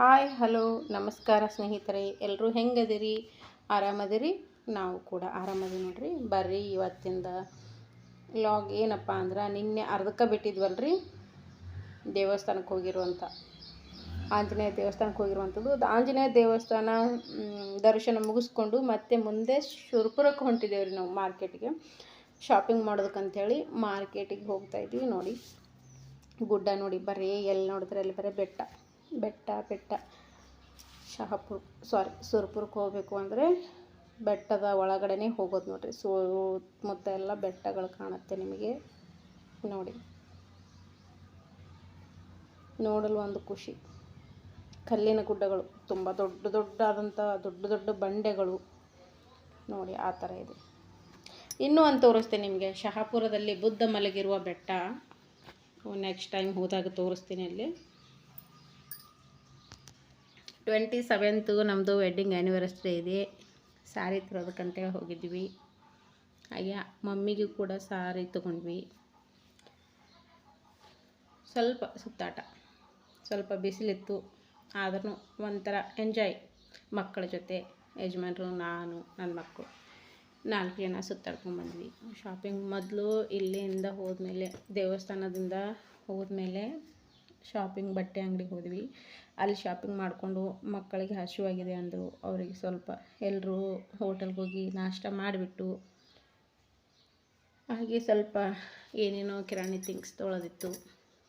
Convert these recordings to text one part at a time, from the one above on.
Hi, hello, ನಮಸ್ಕಾರ ಸ್ನೇಹಿತರೆ. ಎಲ್ಲರೂ ಹೆಂಗದಿರಿ? ಆರಾಮದಿರಿ? ನಾವು ಕೂಡ ಆರಾಮದಿ ನೋಡ್ರಿ. ಬರ್ರಿ ಇವತ್ತಿಂದ ಲಾಗ್ ಏನಪ್ಪ ಅಂದ್ರೆ ನಿನ್ನೆ ಅರ್ಧಕ್ಕೆ ಬಿಟ್ಟಿದ್ವಲ್ರಿ? ದೇವಸ್ಥಾನಕ್ಕೆ ಹೋಗಿರುವಂಥ ಆಂಜನೇಯ ದೇವಸ್ಥಾನಕ್ಕೆ ಹೋಗಿರುವಂಥದ್ದು. ಆಂಜನೇಯ ದೇವಸ್ಥಾನ ದರ್ಶನ ಮುಗಿಸ್ಕೊಂಡು ಮತ್ತೆ ಮುಂದೆ ಶುರ್ಪುರಕ್ಕೆ ಹೊಂಟಿದ್ದೇವೆ ರೀ ನಾವು ಮಾರ್ಕೆಟಿಗೆ. ಶಾಪಿಂಗ್ ಮಾಡೋದಕ್ಕಂಥೇಳಿ ಮಾರ್ಕೆಟಿಗೆ ಹೋಗ್ತಾ ಇದ್ವಿ ನೋಡಿ. ಗುಡ್ಡ ನೋಡಿ, ಬರೀ ಎಲ್ಲಿ ನೋಡಿದ್ರೆ? ಅಲ್ಲಿ ಬರೀ ಬೆಟ್ಟ. ಬೆಟ್ಟ ಬೆಟ್ಟ, ಶಹಾಪುರ್ ಸಾರಿ ಸುರ್ಪುರಕ್ಕೆ ಹೋಗಬೇಕು ಅಂದರೆ ಬೆಟ್ಟದ ಒಳಗಡೆನೇ ಹೋಗೋದು ನೋಡಿರಿ. ಸುತ್ತಮುತ್ತ ಎಲ್ಲ ಬೆಟ್ಟಗಳು ಕಾಣುತ್ತೆ ನಿಮಗೆ. ನೋಡಿ. ನೋಡಲು ಒಂದು ಖುಷಿ. ಕಲ್ಲಿನ ಗುಡ್ಡಗಳು, ತುಂಬ ದೊಡ್ಡ ದೊಡ್ಡಾದಂಥ ದೊಡ್ಡ ದೊಡ್ಡ ಬಂಡೆಗಳು. ನೋಡಿ, ಆ ಥರ ಇದೆ. ಇನ್ನೂ ಒಂದು ತೋರಿಸ್ತೀನಿ ನಿಮಗೆ. ಶಹಾಪುರದಲ್ಲಿ ಬುದ್ಧ ಮಲಗಿರುವ ಬೆಟ್ಟ. ನೆಕ್ಸ್ಟ್ ಟೈಮ್ ಹೋದಾಗ ತೋರಿಸ್ತೀನಿ ಅಲ್ಲಿ ಟ್ವೆಂಟಿ ಸೆವೆಂತು ನಮ್ಮದು ವೆಡ್ಡಿಂಗ್ ಆ್ಯನಿವರ್ಸರಿ ಇದೆ. ಸ್ಯಾರಿ ತರೋದಕ್ಕಂತೇಳಿ ಹೋಗಿದ್ವಿ. ಹಾಗೆ ಮಮ್ಮಿಗೂ ಕೂಡ ಸಾರಿ ತೊಗೊಂಡ್ವಿ. ಸ್ವಲ್ಪ ಸುತ್ತಾಟ, ಸ್ವಲ್ಪ ಬಿಸಿಲಿತ್ತು. ಆದ್ರೂ ಒಂಥರ ಎಂಜಾಯ್. ಮಕ್ಕಳ ಜೊತೆ, ಯಜಮಾನರು, ನಾನು, ನನ್ನ ಮಕ್ಕಳು ನಾಲ್ಕು ಜನ ಸುತ್ತಾಡ್ಕೊಂಡ್ಬಂದ್ವಿ ಶಾಪಿಂಗ್ ಮೊದಲು ಇಲ್ಲಿಂದ ಹೋದ್ಮೇಲೆ ದೇವಸ್ಥಾನದಿಂದ ಹೋದ್ಮೇಲೆ ಶಾಪಿಂಗ್ ಬಟ್ಟೆ ಅಂಗಡಿಗೆ ಹೋದ್ವಿ. ಅಲ್ಲಿ ಶಾಪಿಂಗ್ ಮಾಡಿಕೊಂಡು ಮಕ್ಕಳಿಗೆ ಹಸಿವಾಗಿದೆ ಅಂದರು. ಅವರಿಗೆ ಸ್ವಲ್ಪ ಎಲ್ಲರೂ ಹೋಟೆಲ್ಗೆ ಹೋಗಿ ನಾಷ್ಟ ಮಾಡಿಬಿಟ್ಟು ಹಾಗೆ ಸ್ವಲ್ಪ ಏನೇನೋ ಕಿರಾಣಿ ಥಿಂಗ್ಸ್ ತೊಗೊಳೋದಿತ್ತು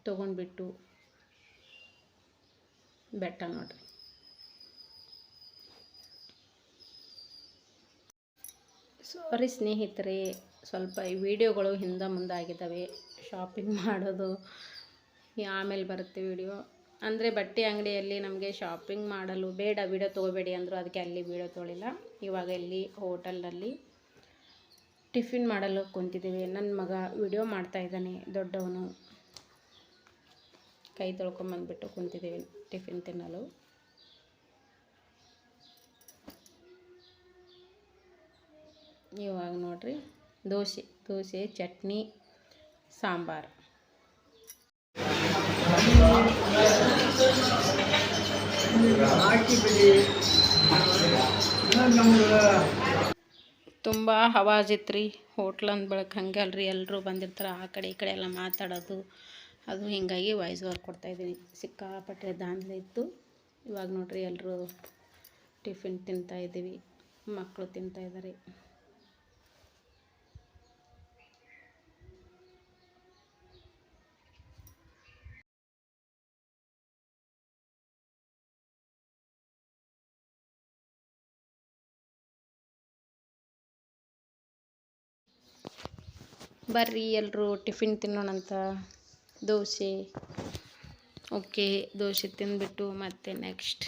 ತೊಗೊಂಡ್ಬಿಟ್ಟು ಬೆಟ್ಟ ನೋಡ್ರಿ. ಸಾರಿ ಸ್ನೇಹಿತರೆ, ಸ್ವಲ್ಪ ಈ ವಿಡಿಯೋಗಳು ಹಿಂದೆ ಮುಂದೆ ಆಗಿದ್ದಾವೆ. ಶಾಪಿಂಗ್ ಮಾಡೋದು ಆಮೇಲೆ ಬರುತ್ತೆ ವಿಡಿಯೋ. ಅಂದರೆ ಬಟ್ಟೆ ಅಂಗಡಿಯಲ್ಲಿ ನಮಗೆ ಶಾಪಿಂಗ್ ಮಾಡಲು ಬೇಡ, ವಿಡಿಯೋ ತೊಗೋಬೇಡಿ ಅಂದರು ಅದಕ್ಕೆ ಅಲ್ಲಿ ವಿಡಿಯೋ ತೊಗೊಳಿಲ್ಲ ಇವಾಗ ಇಲ್ಲಿ ಹೋಟೆಲ್ನಲ್ಲಿ ಟಿಫಿನ್ ಮಾಡಲು ಕುಂತಿದ್ದೀವಿ. ನನ್ನ ಮಗ ವಿಡಿಯೋ ಮಾಡ್ತಾ ಇದ್ದಾನೆ, ದೊಡ್ಡವನು. ಕೈ ತೊಳ್ಕೊಂಬಂದ್ಬಿಟ್ಟು ಕುಂತಿದ್ದೀವಿ ಟಿಫಿನ್ ತಿನ್ನಲು. ಇವಾಗ ನೋಡ್ರಿ, ದೋಸೆ ದೋಸೆ, ಚಟ್ನಿ, ಸಾಂಬಾರು. ತುಂಬ ಹವಾಜಿತ್ತು ರೀ ಹೋಟ್ಲ್ ಅಂದ ಬಳಕ ಹಂಗೆ ಅಲ್ರಿ ಎಲ್ಲರೂ ಬಂದಿರ್ತಾರೆ, ಆ ಕಡೆ ಈ ಕಡೆ ಎಲ್ಲ ಮಾತಾಡೋದು. ಅದು ಹೀಗಾಗಿ ವಾಯ್ಸ್ ಓವರ್ ಕೊಡ್ತಾಯಿದ್ದೀನಿ ಸಿಕ್ಕಾಪಟ್ಟೆ ದಾಂಧಲೆ ಇತ್ತು. ಇವಾಗ ನೋಡ್ರಿ ಎಲ್ಲರೂ ಟಿಫಿನ್ ತಿಂತಾ ಇದ್ದೀವಿ. ಮಕ್ಕಳು ತಿಂತಾ ಬರ್ರಿ ಎಲ್ಲರೂ ಟಿಫಿನ್ ತಿನ್ನೋಣಂತ. ದೋಸೆ. ಓಕೆ ದೋಸೆ ತಿಂದ್ಬಿಟ್ಟು ಮತ್ತೆ ನೆಕ್ಸ್ಟ್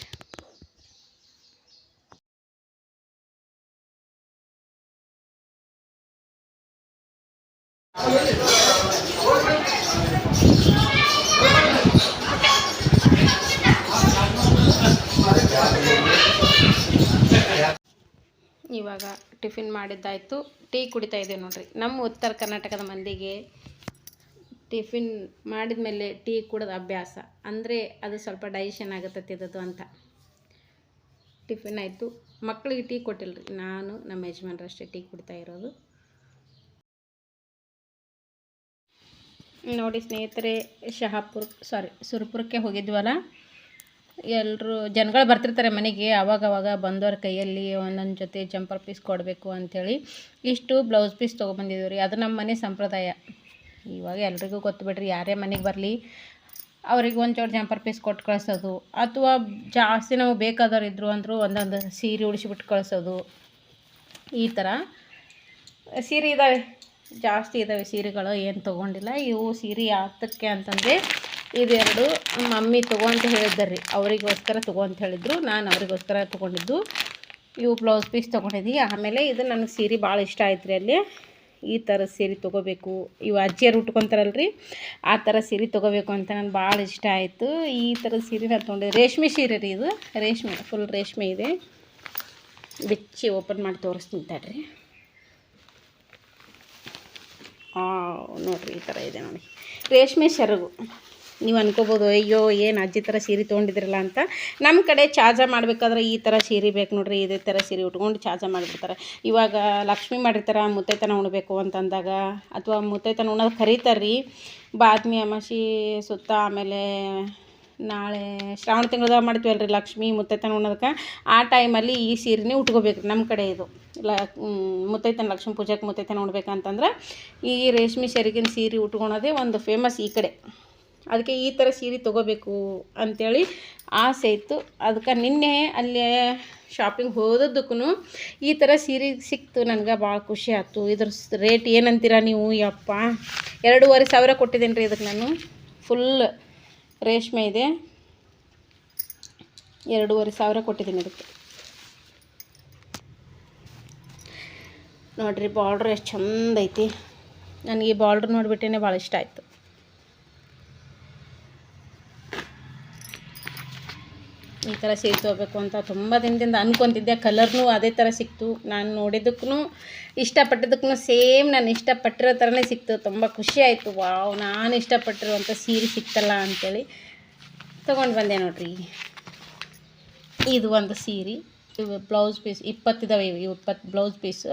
ಇವಾಗ ಟಿಫಿನ್ ಮಾಡಿದ್ದಾಯಿತು. ಟೀ ಕುಡಿತಾ ಇದ್ದೆ ನೋಡ್ರಿ. ನಮ್ಮ ಉತ್ತರ ಕರ್ನಾಟಕದ ಮಂದಿಗೆ ಟಿಫಿನ್ ಮಾಡಿದ ಮೇಲೆ ಟೀ ಕುಡಿದ ಅಭ್ಯಾಸ. ಅಂದರೆ ಅದು ಸ್ವಲ್ಪ ಡೈಜೆಷನ್ ಆಗುತ್ತೆ ಅದು ಅಂತ. ಟಿಫಿನ್ ಆಯಿತು. ಮಕ್ಕಳಿಗೆ ಟೀ ಕೊಟ್ಟಿಲ್ಲ ರೀ ನಾನು, ನಮ್ಮ ಯಜಮಾನ್ರಷ್ಟೇ ಟೀ ಕುಡಿತಾ ಇರೋದು. ನೋಡಿ ಸ್ನೇಹಿತರೆ, ಶಹಾಪುರ್ ಸಾರಿ ಸುರ್ಪುರಕ್ಕೆ ಹೋಗಿದ್ವಲ್ಲ? ಎಲ್ಲರೂ ಜನಗಳು ಬರ್ತಿರ್ತಾರೆ ಮನೆಗೆ, ಅವಾಗ ಅವಾಗ ಬಂದವ್ರ ಕೈಯಲ್ಲಿ ಒಂದೊಂದು ಜೊತೆ ಜಂಪರ್ ಪೀಸ್ ಕೊಡಬೇಕು ಅಂಥೇಳಿ ಇಷ್ಟು ಬ್ಲೌಸ್ ಪೀಸ್ ತೊಗೊಬಂದಿದ್ದೀವಿ ರೀ. ಅದು ನಮ್ಮ ಮನೆ ಸಂಪ್ರದಾಯ. ಇವಾಗ ಎಲ್ರಿಗೂ ಗೊತ್ತು ಬಿಡ್ರಿ, ಯಾರೇ ಮನೆಗೆ ಬರಲಿ, ಅವ್ರಿಗೆ ಒಂದು ಜಂಪರ್ ಪೀಸ್ ಕೊಟ್ಟು ಕಳಿಸೋದು. ಅಥವಾ ಜಾಸ್ತಿ ನಾವು ಬೇಕಾದವ್ರು ಇದ್ದರು ಅಂದರೂ ಒಂದೊಂದು ಸೀರೆ ಉಳಿಸಿಬಿಟ್ಟು ಕಳಿಸೋದು. ಈ ಥರ ಸೀರೆ ಇದ್ದಾವೆ ಜಾಸ್ತಿ ಇದ್ದಾವೆ ಸೀರೆಗಳು, ಏನು ತೊಗೊಂಡಿಲ್ಲ. ಇವು ಸೀರೆ ಯಾತಕ್ಕೆ ಅಂತಂದರೆ ಇದೆರಡು ಮಮ್ಮಿ ತಗೋ ಅಂತ ರೀ ಅವರಿಗೋಸ್ಕರ ತಗೋ ಅಂತ ಹೇಳಿದ್ರು. ನಾನು ಅವರಿಗೋಸ್ಕರ ತೊಗೊಂಡಿದ್ದು. ಇವು ಬ್ಲೌಸ್ ಪೀಸ್ ತೊಗೊಂಡಿದ್ವಿ ಆಮೇಲೆ ಇದು ನನಗೆ ಸೀರೆ ಭಾಳ ಇಷ್ಟ ಆಯ್ತು ರೀ ಅಲ್ಲಿ. ಈ ಥರ ಸೀರೆ ತೊಗೋಬೇಕು. ಇವು ಅಜ್ಜಿಯರು ಉಟ್ಕೊತಾರಲ್ರಿ. ಆ ಥರ ಸೀರೆ ತೊಗೋಬೇಕು ಅಂತ ನನಗೆ ಭಾಳ ಇಷ್ಟ ಆಯಿತು. ಈ ಥರ ಸೀರೆ ನಾನು ತೊಗೊಂಡಿದ್ದೆ ರೇಷ್ಮೆ ಸೀರೆ ರೀ ಇದು. ರೇಷ್ಮೆ ಫುಲ್ ರೇಷ್ಮೆ ಇದೆ. ಬಿಚ್ಚಿ ಓಪನ್ ಮಾಡಿ ತೋರಿಸ್ತೀನಿ ತಡ್ರಿ. ನೋಡಿರಿ ಈ ಥರ ಇದೆ ನೋಡಿ. ರೇಷ್ಮೆ ಸೆರಗು ನೀವು ಅನ್ಕೋಬೋದು, ಅಯ್ಯೋ, ಏನು ಅಜ್ಜಿ ಥರ ಸೀರೆ ತೊಗೊಂಡಿದ್ರಲ್ಲ ಅಂತ. ನಮ್ಮ ಕಡೆ ಚಾಜ ಮಾಡಬೇಕಾದ್ರೆ ಈ ಥರ ಸೀರೆ ಬೇಕು ನೋಡ್ರಿ, ಇದೇ ಥರ ಸೀರೆ ಉಟ್ಕೊಂಡು ಚಾಜ ಮಾಡಿಬಿಡ್ತಾರೆ. ಇವಾಗ ಲಕ್ಷ್ಮಿ ಮಾಡಿರ್ತಾರೆ, ಮುತ್ತೈತನ ಉಣ್ಬೇಕು ಅಂತಂದಾಗ ಅಥವಾ ಮುತ್ತೈತನ ಉಣೋದು ಕರೀತಾರೆ ರೀ ಬಾದ್ಮಿ, ಅಮಾಸಿ ಸುತ್ತ ಆಮೇಲೆ ನಾಳೆ ಶ್ರಾವಣ ತಿಂಗಳದಾಗ ರೀ ಲಕ್ಷ್ಮಿ ಮುತ್ತೈತನ ಉಣ್ಣೋದಕ್ಕೆ. ಆ ಟೈಮಲ್ಲಿ ಈ ಸೀರೆನೇ ಉಟ್ಕೋಬೇಕು ನಮ್ಮ ಕಡೆ ಇದು. ಲ ಮುತ್ತೈತನ ಲಕ್ಷ್ಮೀ ಪೂಜೆಗೆ ಮುತ್ತೈತನ ಉಣ್ಬೇಕಂತಂದ್ರೆ ಈ ರೇಷ್ಮೆ ಸೆರಿಗಿನ ಸೀರೆ ಉಟ್ಕೊಳೋದೇ ಒಂದು ಫೇಮಸ್ ಈ ಕಡೆ. ಅದಕ್ಕೆ ಈ ಥರ ಸೀರೆ ತೊಗೋಬೇಕು ಅಂಥೇಳಿ ಆಸೆ ಇತ್ತು. ಅದಕ್ಕೆ ನಿನ್ನೆ ಅಲ್ಲಿ ಶಾಪಿಂಗ್ ಹೋದದ್ದಕ್ಕೂ ಈ ಥರ ಸೀರೆ ಸಿಕ್ತು. ನನಗೆ ಭಾಳ ಖುಷಿ ಆಯ್ತು. ಇದ್ರ ರೇಟ್ ಏನಂತೀರ ನೀವು? ಯಪ್ಪ, ಎರಡೂವರೆ ಸಾವಿರ ಕೊಟ್ಟಿದ್ದೀನಿ ರೀ ಇದಕ್ಕೆ ನಾನು. ಫುಲ್ ರೇಷ್ಮೆ ಇದೆ. ಎರಡೂವರೆ ಸಾವಿರ ಕೊಟ್ಟಿದ್ದೀನಿ ಇದಕ್ಕೆ. ನೋಡಿರಿ ಬಾರ್ಡ್ರ್ ಎಷ್ಟು ಚಂದ ಐತಿ. ನನಗೆ ಈ ಬಾರ್ಡ್ರ್ ನೋಡಿಬಿಟ್ಟೇ ಭಾಳ ಇಷ್ಟ ಆಯಿತು. ಈ ಥರ ಸೀರೆ ತೊಗೋಬೇಕು ಅಂತ ತುಂಬ ದಿನದಿಂದ ಅನ್ಕೊತಿದ್ದೆ. ಕಲರ್ನೂ ಅದೇ ಥರ ಸಿಕ್ತು. ನಾನು ನೋಡಿದ್ದಕ್ಕೂ ಇಷ್ಟಪಟ್ಟಿದ್ದಕ್ಕೂ ಸೇಮ್ ನಾನು ಇಷ್ಟಪಟ್ಟಿರೋ ಥರನೇ ಸಿಕ್ತು. ತುಂಬ ಖುಷಿ ಆಯಿತು. ವಾವ್ ನಾನು ಇಷ್ಟಪಟ್ಟಿರುವಂಥ ಸೀರೆ ಸಿಕ್ತಲ್ಲ ಅಂಥೇಳಿ ತೊಗೊಂಡು ಬಂದೆ ನೋಡ್ರಿ. ಇದು ಒಂದು ಸೀರೆ. ಇವು ಬ್ಲೌಸ್ ಪೀಸ್ ಇಪ್ಪತ್ತಿದಾವೆ ಇವು. ಇಪ್ಪತ್ತು ಬ್ಲೌಸ್ ಪೀಸು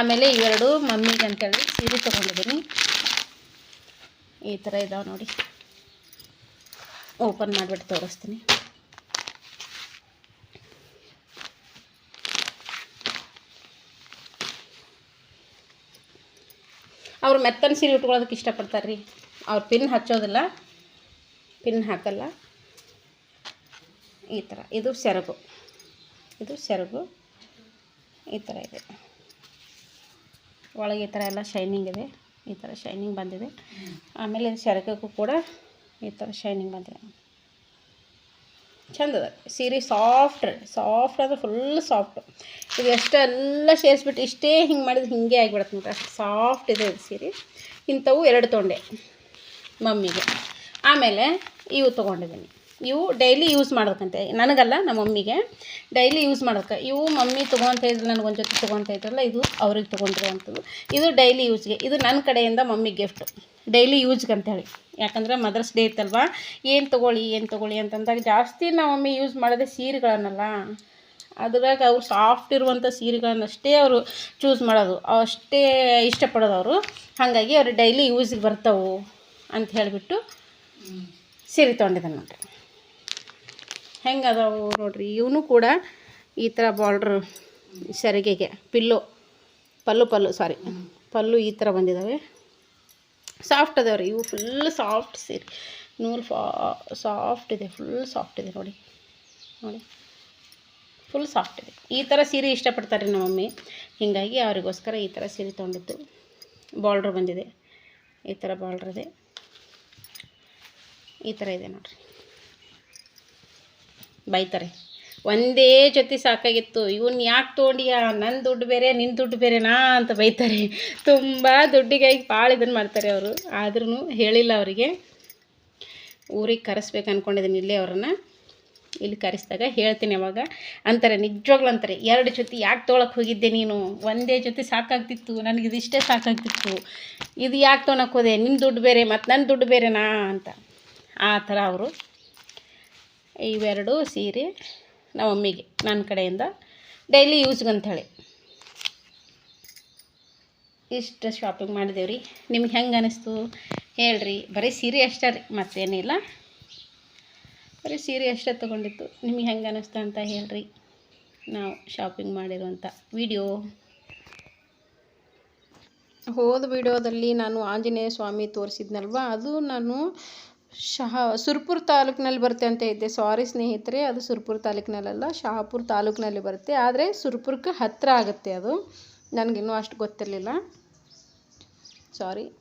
ಆಮೇಲೆ ಇವೆರಡು ಮಮ್ಮಿಗೆ ಅಂತೇಳಿ ಸೀರೆ ತೊಗೊಂಡಿದ್ದೀನಿ. ಈ ಥರ ಇದಾವೆ ನೋಡಿ. ಓಪನ್ ಮಾಡಿಬಿಟ್ಟು ತೋರಿಸ್ತೀನಿ. ಅವ್ರು ಮೆತ್ತನ ಸೀರೆ ಉಟ್ಕೊಳ್ಳೋದಕ್ಕೆ ಇಷ್ಟಪಡ್ತಾರೆ ರೀ ಅವ್ರು ಪಿನ್ ಹಚ್ಚೋದಿಲ್ಲ. ಪಿನ್ ಹಾಕಲ್ಲ. ಈ ಥರ ಇದು ಸೆರಗು. ಇದು ಸೆರಗು. ಈ ಥರ ಇದೆ. ಒಳಗೆ ಈ ಥರ ಎಲ್ಲ ಶೈನಿಂಗ್ ಇದೆ. ಈ ಥರ ಶೈನಿಂಗ್ ಬಂದಿದೆ. ಆಮೇಲೆ ಸೆರಗಕ್ಕೂ ಕೂಡ ಈ ಥರ ಶೈನಿಂಗ್ ಬಂದಿದೆ. ಚಂದ ಅದ ಸೀರೆ ಸಾಫ್ಟ್ ಸಾಫ್ಟ್ ಅಂದ್ರೆ ಫುಲ್ ಸಾಫ್ಟ್ ಇದು ಎಷ್ಟೆಲ್ಲ ಸೇರಿಸ್ಬಿಟ್ಟು ಇಷ್ಟೇ ಹಿಂಗೆ ಮಾಡಿದ್ರೆ ಹಿಂಗೆ ಆಗಿಬಿಡುತ್ತೆ ನೋಡ್ರಿ. ಅಷ್ಟು ಸಾಫ್ಟ್ ಇದೆ ಇದು ಸೀರೆ. ಇಂಥವು ಎರಡು ತೊಂಡೆ ಮಮ್ಮಿಗೆ. ಆಮೇಲೆ ಇವು ತೊಗೊಂಡಿದ್ದೀನಿ. ಇವು ಡೈಲಿ ಯೂಸ್ ಮಾಡೋಕ್ಕಂತೆ ನನಗಲ್ಲ, ನಮ್ಮ ಮಮ್ಮಿಗೆ. ಡೈಲಿ ಯೂಸ್ ಮಾಡೋಕ್ಕೆ ಇವು ಮಮ್ಮಿ ತೊಗೊತ ಇದ್ರು ನನಗೊಂದು ಜೊತೆ ತೊಗೊತ ಇದ್ರಲ್ಲ, ಇದು ಅವ್ರಿಗೆ ತೊಗೊಂಡಿರುವಂಥದ್ದು ಇದು ಡೈಲಿ ಯೂಸ್ಗೆ ಇದು ನನ್ನ ಕಡೆಯಿಂದ ಮಮ್ಮಿ ಗಿಫ್ಟ್ ಡೈಲಿ ಯೂಸ್ಗೆ ಅಂತೇಳಿ. ಯಾಕಂದ್ರೆ ಮದರ್ಸ್ ಡೇ ಇತ್ತಲ್ವ? ಏನು ತೊಗೊಳ್ಳಿ ಏನು ತೊಗೊಳ್ಳಿ ಅಂತಂದಾಗ ಜಾಸ್ತಿ ನಾವೊಮ್ಮೆ ಯೂಸ್ ಮಾಡೋದೇ ಸೀರೆಗಳನ್ನಲ್ಲ. ಅದ್ರಾಗ ಅವ್ರು ಸಾಫ್ಟ್ ಇರುವಂಥ ಸೀರೆಗಳನ್ನಷ್ಟೇ ಅವರು ಚೂಸ್ ಮಾಡೋದು. ಅಷ್ಟೇ ಇಷ್ಟಪಡೋದು ಅವರು. ಹಾಗಾಗಿ ಅವ್ರು ಡೈಲಿ ಯೂಸಿಗೆ ಬರ್ತಾವೆ ಅಂತ ಹೇಳಿಬಿಟ್ಟು ಸೀರೆ ತೊಗೊಂಡಿದ್ದೆ ನೋಡ್ರಿ. ಹೆಂಗೆ ಅದಾವು ನೋಡ್ರಿ. ಇವನು ಕೂಡ ಈ ಥರ ಬಾರ್ಡ್ರ್ ಸರಿಗೆಗೆ ಪಿಲ್ಲು ಪಲ್ಲು ಪಲ್ಲು ಸಾರಿ ಪಲ್ಲು ಈ ಥರ ಬಂದಿದ್ದಾವೆ ಸಾಫ್ಟ್ ಅದಾವೆ ರೀ, ಇವು ಫುಲ್ ಸಾಫ್ಟ್ ಸೀರೆ. ನೂಲ್ ಫಾ ಸಾಫ್ಟ್ ಇದೆ ಫುಲ್ ಸಾಫ್ಟ್ ಇದೆ ನೋಡಿ. ನೋಡಿ. ಫುಲ್ ಸಾಫ್ಟ್ ಇದೆ. ಈ ಥರ ಸೀರೆ ಇಷ್ಟಪಡ್ತಾರೆ ನಮ್ಮ ಮಮ್ಮಿ ಹೀಗಾಗಿ ಅವರಿಗೋಸ್ಕರ ಈ ಥರ ಸೀರೆ ತೊಗೊಂಡಿತ್ತು ಬಾರ್ಡ್ರ್ ಬಂದಿದೆ. ಈ ಥರ ಬಾರ್ಡ್ರ್ ಇದೆ. ಈ ಥರ ಇದೆ ನೋಡಿರಿ. ಬೈತಾರೆ. ಒಂದೇ ಜೊತೆ ಸಾಕಾಗಿತ್ತು. ಇವನ್ ಯಾಕೆ ತೊಗೊಂಡಿಯಾ? ನನ್ನ ದುಡ್ಡು ಬೇರೆ ನಿನ್ನ ದುಡ್ಡು ಬೇರೆನಾ? ಅಂತ ಬೈತಾರೆ. ತುಂಬ ದುಡ್ಡಿಗಾಗಿ ಭಾಳ ಇದನ್ನು ಮಾಡ್ತಾರೆ ಅವರು. ಆದ್ರೂ ಹೇಳಿಲ್ಲ ಅವರಿಗೆ. ಊರಿಗೆ ಕರೆಸ್ಬೇಕು ಅಂದ್ಕೊಂಡಿದ್ದೀನಿ ಇಲ್ಲೇ ಅವ್ರನ್ನ. ಇಲ್ಲಿ ಕರೆಸಿದಾಗ ಹೇಳ್ತೀನಿ ಅವಾಗ. ಅಂತಾರೆ, ನಿಜವಾಗ್ಲೂ ಅಂತಾರೆ, ಎರಡು ಜೊತೆ ಯಾಕೆ ತೊಗೊಳಕ್ಕೆ ಹೋಗಿದ್ದೆ ನೀನು? ಒಂದೇ ಜೊತೆ ಸಾಕಾಗ್ತಿತ್ತು. ನನಗೆ ಇದಿಷ್ಟೇ ಸಾಕಾಗ್ತಿತ್ತು. ಇದು ಯಾಕೆ ತೊಗೊಳಕ್ಕೆ ಹೋದೆ? ನಿಮ್ಮ ದುಡ್ಡು ಬೇರೆ ಮತ್ತು ನನ್ನ ದುಡ್ಡು ಬೇರೆನಾ? ಅಂತ. ಆ ಥರ ಅವರು. ಇವೆರಡು ಸೀರೆ ನಮ್ಮ ಮಮ್ಮಿಗೆ ನನ್ನ ಕಡೆಯಿಂದ. ಡೈಲಿ ಯೂಸ್ಗೆ ಅಂಥೇಳಿ ಇಷ್ಟು ಶಾಪಿಂಗ್ ಮಾಡಿದೇವೆ ರೀ ನಿಮ್ಗೆ ಹೆಂಗೆ ಅನ್ನಿಸ್ತು ಹೇಳ್ರಿ. ಬರೀ ಸೀರೆ ಅಷ್ಟೇ ರೀ, ಮತ್ತೇನಿಲ್ಲ. ಬರೀ ಸೀರೆ ಅಷ್ಟೇ ತೊಗೊಂಡಿತ್ತು ನಿಮಗೆ ಹೆಂಗೆ ಅನ್ನಿಸ್ತು ಅಂತ ಹೇಳ್ರಿ. ನಾವು ಶಾಪಿಂಗ್ ಮಾಡಿರುವಂಥ ವಿಡಿಯೋ ಹೋದ ವಿಡಿಯೋದಲ್ಲಿ ನಾನು ಆಂಜನೇಯ ಸ್ವಾಮಿ ತೋರಿಸಿದ್ನಲ್ವ? ಅದು ನಾನು ಶಹ, ಸುರ್ಪುರ್ ತಾಲೂಕಿನಲ್ಲಿ ಬರುತ್ತೆ ಅಂತ ಇದ್ದೆ. ಸಾರಿ ಸ್ನೇಹಿತರೆ, ಅದು ಸುರ್ಪುರ್ ತಾಲೂಕಿನಲ್ಲಲ್ಲ, ಶಹಾಪುರ್ ತಾಲೂಕಿನಲ್ಲಿ ಬರುತ್ತೆ. ಆದರೆ ಸುರ್ಪುರ್ಗೆ ಹತ್ತಿರ ಆಗುತ್ತೆ ಅದು. ನನಗಿನ್ನೂ ಅಷ್ಟು ಗೊತ್ತಿರಲಿಲ್ಲ. ಸಾರಿ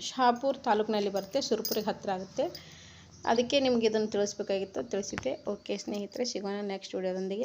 ಶಹಾಪುರ್ ತಾಲೂಕಿನಲ್ಲಿ ಬರುತ್ತೆ, ಸುರ್ಪುರಿಗೆ ಹತ್ತಿರ ಆಗುತ್ತೆ. ಅದಕ್ಕೆ ನಿಮಗೆ ಇದನ್ನು ತಿಳಿಸ್ಬೇಕಾಗಿತ್ತು, ತಿಳಿಸಿದ್ದೆ. ಓಕೆ ಸ್ನೇಹಿತರೆ, ಸಿಗೋಣ ನೆಕ್ಸ್ಟ್ ವಿಡಿಯೋದೊಂದಿಗೆ